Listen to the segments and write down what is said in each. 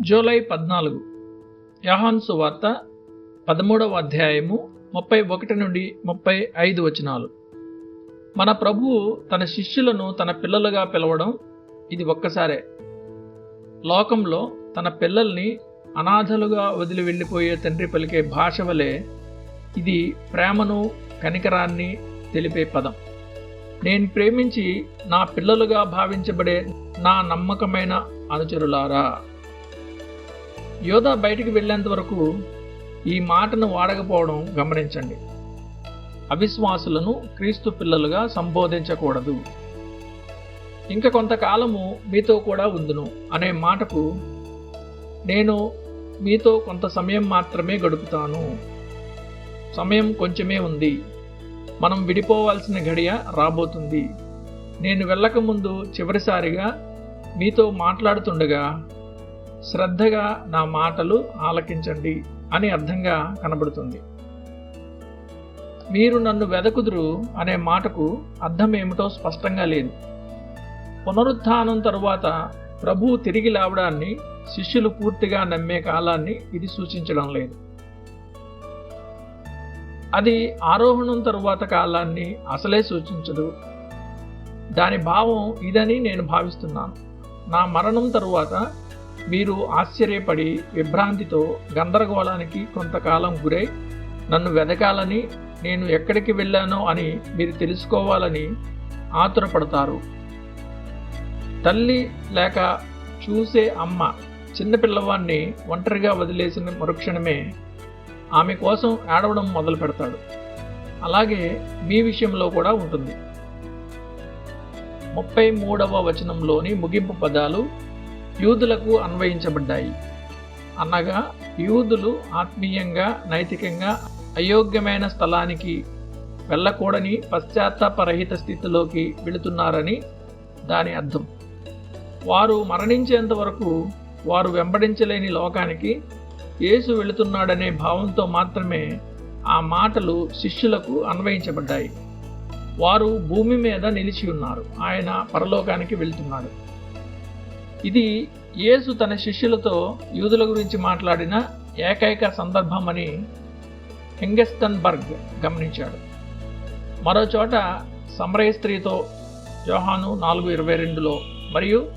July పద్నాలుగు. యహాన్ సువార్త పదమూడవ అధ్యాయము ముప్పై ఒకటి నుండి ముప్పై ఐదు వచనాలు. మన ప్రభువు తన శిష్యులను తన పిల్లలుగా పిలవడం ఇది ఒక్కసారే. లోకంలో తన పిల్లల్ని అనాథలుగా వదిలి వెళ్ళిపోయే తండ్రి పలికే భాష వలె ఇది ప్రేమను కనికరాన్ని తెలిపే పదం. నేను ప్రేమించి నా పిల్లలుగా భావించబడే నా నమ్మకమైన అనుచరులారా. యోధా బయటికి వెళ్ళేంత వరకు ఈ మాటను వాడకపోవడం గమనించండి. అవిశ్వాసులను క్రీస్తు పిల్లలుగా సంబోధించకూడదు. ఇంక కొంతకాలము మీతో కూడా ఉందును అనే మాటకు నేను మీతో కొంత సమయం మాత్రమే గడుపుతాను. సమయం కొంచెమే ఉంది. మనం విడిపోవాల్సిన గడియ రాబోతుంది. నేను వెళ్ళకముందు చివరిసారిగా మీతో మాట్లాడుతుండగా శ్రద్ధగా నా మాటలు ఆలకించండి అని అర్థంగా కనబడుతుంది. మీరు నన్ను వెదకుదురు అనే మాటకు అర్థం ఏమిటో స్పష్టంగా లేదు. పునరుత్థానం తరువాత ప్రభువు తిరిగి లావడాన్ని శిష్యులు పూర్తిగా నమ్మే కాలాన్ని ఇది సూచించడం లేదు. అది ఆరోహణం తరువాత కాలాన్ని అసలే సూచించదు. దాని భావం ఇదని నేను భావిస్తున్నాను. నా మరణం తరువాత మీరు ఆశ్చర్యపడి విభ్రాంతితో గందరగోళానికి కొంతకాలం గురై నన్ను వెదకాలని నేను ఎక్కడికి వెళ్ళానో అని మీరు తెలుసుకోవాలని ఆతురపడతారు. తల్లి లేక చూసే అమ్మ చిన్న పిల్లవాడిని ఒంటరిగా వదిలేసిన మరుక్షణమే ఆమె కోసం ఏడవడం మొదలు పెడతాడు. అలాగే మీ విషయంలో కూడా ఉంటుంది. ముప్పై మూడవ వచనంలోని ముగింపు పదాలు యూదులకు అన్వయించబడ్డాయి. అనగా యూదులు ఆత్మీయంగా నైతికంగా అయోగ్యమైన స్థలానికి వెళ్ళకూడని పశ్చాత్తాపరహిత స్థితిలోకి వెళుతున్నారని దాని అర్థం. వారు మరణించేంత వరకు వారు వెంబడించలేని లోకానికి యేసు వెళుతున్నాడనే భావంతో మాత్రమే ఆ మాటలు శిష్యులకు అన్వయించబడ్డాయి. వారు భూమి మీద నిలిచి ఉన్నారు. ఆయన పరలోకానికి వెళ్తున్నాడు. ఇది యేసు తన శిష్యులతో యూదుల గురించి మాట్లాడిన ఏకైక సందర్భం అని హెంగెస్టన్బర్గ్ గమనించాడు మరోచోట సమరయ స్త్రీతో యోహాను నాలుగు ఇరవై రెండులో మరియు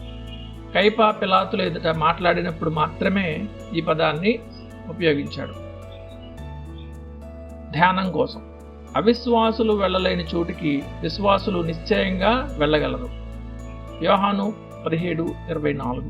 కైపా పిలాతులు ఎదుట మాట్లాడినప్పుడు మాత్రమే ఈ పదాన్ని ఉపయోగించాడు. ధ్యానం కోసం. అవిశ్వాసులు వెళ్ళలేని చోటికి విశ్వాసులు నిశ్చయంగా వెళ్ళగలరు. యోహాను పదిహేడు ఇరవై నాలుగు.